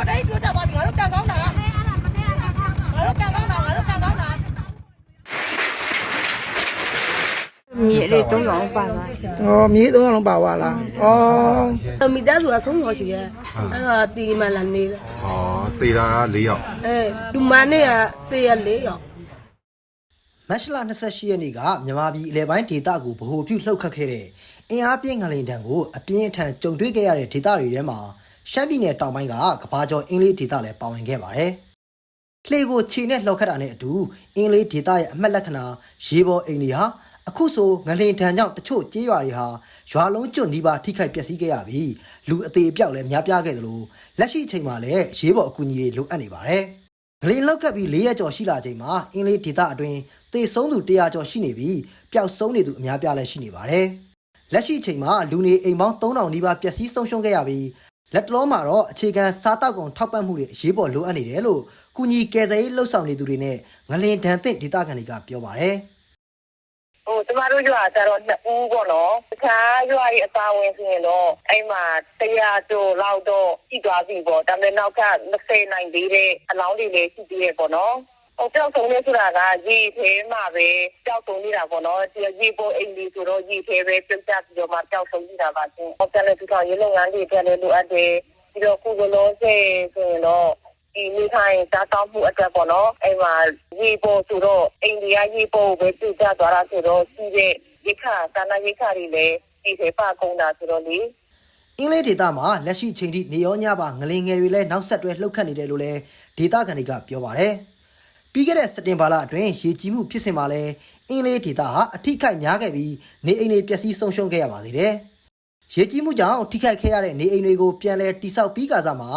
ပေါ်တိုင်းကျိုးကြသွားပြီငါတို့ကန်ကောင်းတာငါတို့ကန်ကောင်းတာငါတို့ကန်ကောင်းတာမြေလေး၃ရောင်ပါသွားချင်။အော်မြေသုံးအောင်လုံးပါသွားလား။အော်မိသားစုကဆုံးရောရှိရဲ့အဲ့တော့တီမလာနေတယ်ဩတေတာက၄ယောက်အဲသူမနဲ့ကတေရလေးရောမတ်လ28ရက်နေ့ကမြန်မာပြည်အလဲပိုင်းဒေသကိုဗဟိုပြုလှုပ်ခတ်ခဲ့တဲ့အင်အားပြင်းငလင်တံကိုအပြင်းအထန်ကြုံတွေ့ခဲ့ရတဲ့ဒေသတွေထဲမှာ ရှမ်းပြည်နယ်တောင်ပိုင်းကကဘာကျော်အင်းလေးဒေသလည်းပါဝင်ခဲ့ပါတယ်။လှေကိုခြေနဲ့လှောက်ခတ်တာနဲ့အတူအင်းလေးဒေသရဲ့အမှတ်လက္ခဏာရေပေါ်အိမ်တွေဟာအခုဆိုငလင်တံကြောင့်တချို့ကျေးရွာတွေဟာရွာလုံးကျွတ်နီးပါးထိခိုက်ပျက်စီးခဲ့ရပြီးလူအသေးအပြောက်လည်းများပြားခဲ့သလိုလက်ရှိအချိန်မှာလည်းရေပေါ်အကူအညီတွေလိုအပ်နေပါတယ်။ဂလီလောက်ကပ်ပြီး၄ရက်ကျော်ရှိလာချိန်မှာအင်းလေးဒေသအတွင်းသေဆုံးသူ100ကျော်ရှိနေပြီးပျောက်ဆုံးနေသူအများပြားလည်းရှိနေပါတယ်။လက်ရှိအချိန်မှာလူနေအိမ်ပေါင်း3000နီးပါးပျက်စီးဆုံးရှုံးခဲ့ရပြီး လက်တလုံးမှာတော့အခြေခံစားတောက်ကုန်ထောက်ပံ့မှုတွေအရေးပေါ်လိုအပ်နေတယ်လို့ကုညီကယ်ဆယ်ရေးလှုပ်ဆောင်နေသူတွေနဲ့ငလင်ဒန်သင့်ဒေသခံတွေကပြောပါတယ်။ဟိုကျမတို့ရွာကျတော့နှစ်ဦးပေါ့နော်တခြားရွာရဲ့အသာဝင်ဆိုရင်တော့အဲ့မှာတရားကျော်လောက်တော့ရှိသွားပြီပေါ့ဒါပေမဲ့နောက်က20နိုင်သေးတဲ့အလောင်းတွေလည်းရှိသေးတယ်ပေါ့နော် ဟိုပျောက်ဆုံးနေဆိုတာကရေသေးမှာပဲပျောက်ဆုံးနေတာပေါ့နော်ဒီရေပေါ်အိမ်ကြီးဆိုတော့ရေသေးပဲပြတ်ပြတ်ပြီးတော့မှပျောက်ဆုံးနေတာပါချင်းဟောပြန်လေသူတော်ရေလုံငန်းတွေပြန်လေလိုအပ်တယ်ပြီးတော့ကုကလုံးစေဆိုရင်တော့ဒီမိခိုင်းစားတောက်မှုအတွက်ပေါ့နော်အဲ့မှာရေပေါ်ဆိုတော့အိန္ဒိယရေပေါ်ကိုပဲပြကြသွားတာဆိုတော့စီးတဲ့ရိခါတာနာရိခါတွေလည်းဒီဖေပါကုန်တာဆိုတော့လေအင်းလေးဒေတာမှာလက်ရှိချိန်ထိနေရောညပါငလင်ငယ်တွေလည်းနောက်ဆက်တွဲလှုပ်ခတ်နေတယ်လို့လည်းဒေတာခံတွေကပြောပါတယ်။ ပြီးခဲ့တဲ့စက်တင်ဘာလအတွင်းရေကြီးမှုဖြစ်စဉ်မှာလည်းအင်းလေးဒေတာဟာအထိခိုက်များခဲ့ပြီးနေအိမ်တွေပျက်စီးဆုံးရှုံးခဲ့ရပါသေးတယ်။ရေကြီးမှုကြောင့်ထိခိုက်ခဲ့ရတဲ့နေအိမ်တွေကိုပြန်လည်တိစောက်ပြီးကစားမှာ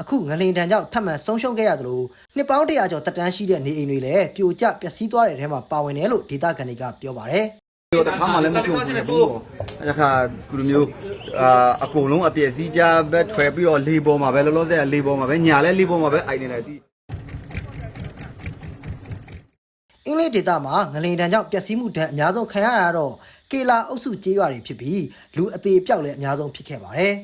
အခုငလင်တန်ကြောင့်ထပ်မံဆုံးရှုံးခဲ့ရသလိုနှစ်ပေါင်းတရာကျော်တက်တန်းရှိတဲ့နေအိမ်တွေလည်းပြိုကျပျက်စီးသွားတဲ့ထဲမှာပါဝင်တယ်လို့ဒေတာခံတွေကပြောပါတယ်။တော့တစ်ခါမှလည်းမကြုံဘူးဘူးအဲ့ဒါခါကုလိုမျိုးအာအကုန်လုံးအပြည့်စည်းကြပဲထွယ်ပြီးတော့လေပေါ်မှာပဲလောလောဆယ်လေပေါ်မှာပဲညာလဲလေပေါ်မှာပဲအိုင်နေတယ်ဒီ အင်္ဂလိပ်ဒေသမှာငလင်တန်းကြောင့်ပျက်စီးမှုဒဏ်အများဆုံးခံရတာတော့ကေလာအုပ်စုကျေးရွာတွေဖြစ်ပြီးလူအသေးအပြောက်လည်းအများဆုံးဖြစ်ခဲ့ပါတယ်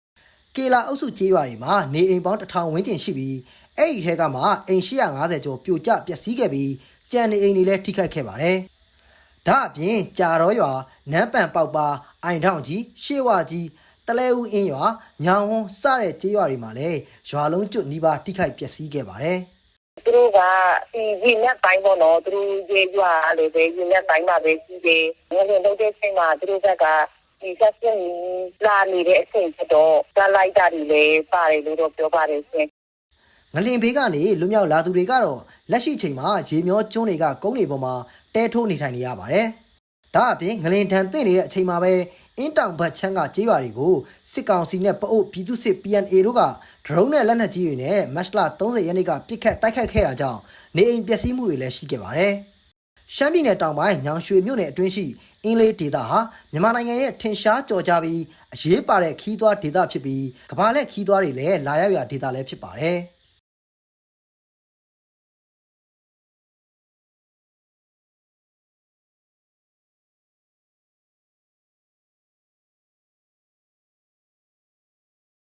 ။ကေလာအုပ်စုကျေးရွာတွေမှာနေအိမ်ပေါင်းတစ်ထောင်ဝန်းကျင်ရှိပြီးအဲ့ဒီထဲကမှအိမ်850ကျော်ပြိုကျပျက်စီးခဲ့ပြီးကြံနေအိမ်တွေလည်းထိခိုက်ခဲ့ပါတယ်။ဒါအပြင်ကြာတော်ရွာနန်းပန်ပေါက်ပါအိုင်ထောင်ကြီးရှေးဝကြီးတလဲဦးအင်းရွာညောင်ဝန်းစတဲ့ကျေးရွာတွေမှာလည်းရွာလုံးကျွတ်နီးပါးထိခိုက်ပျက်စီးခဲ့ပါတယ်။သူ တို့ကဒီရေနက်ပိုင်းပေါ့နော်သူတို့ရေရွာလည်းပဲရေနက်ပိုင်းမှာပဲရှိတယ်ငွေလုံးတဲ့ချိန်မှာသူတို့ဘက်ကဒီဆက်စင်းလာနေတဲ့အချိန်ဖြစ်တော့ဇာလိုက်တာတွေလည်းပါတယ်လို့တော့ပြောပါတယ်ရှင်ငလင်ဘေးကနေလွတ်မြောက်လာသူတွေကတော့လက်ရှိချိန်မှာရေမျောကျွန်းတွေကကုန်းတွေပေါ်မှာတဲထိုးနေထိုင်နေရပါတယ်။ ဒါအပြင်ငလင်ထန်တင့်နေတဲ့အချိန်မှာပဲအင်းတောင်ဘတ်ချမ်းကကျေးရွာတွေကိုစစ်ကောင်စီနဲ့ပအို့ပြည်သူစစ် PNA တို့ကဒရုန်းနဲ့လက်နက်ကြီးတွေနဲ့မတ်လ30ရက်နေ့ကပစ်ခတ်တိုက်ခတ်ခဲ့တာကြောင့်နေအိမ်ပျက်စီးမှုတွေလည်းရှိခဲ့ပါတယ်။ရှမ်းပြည်နယ်တောင်ပိုင်းညောင်ရွှေမြို့နယ်အတွင်းရှိအင်းလေးဒေသဟာမြန်မာနိုင်ငံရဲ့ထင်ရှားကြော်ကြားပြီးအရေးပါတဲ့ခီးသွွားဒေသဖြစ်ပြီးကမ္ဘာလက်ခီးသွွားတွေလည်းလာရောက်ရာဒေသလည်းဖြစ်ပါတယ်။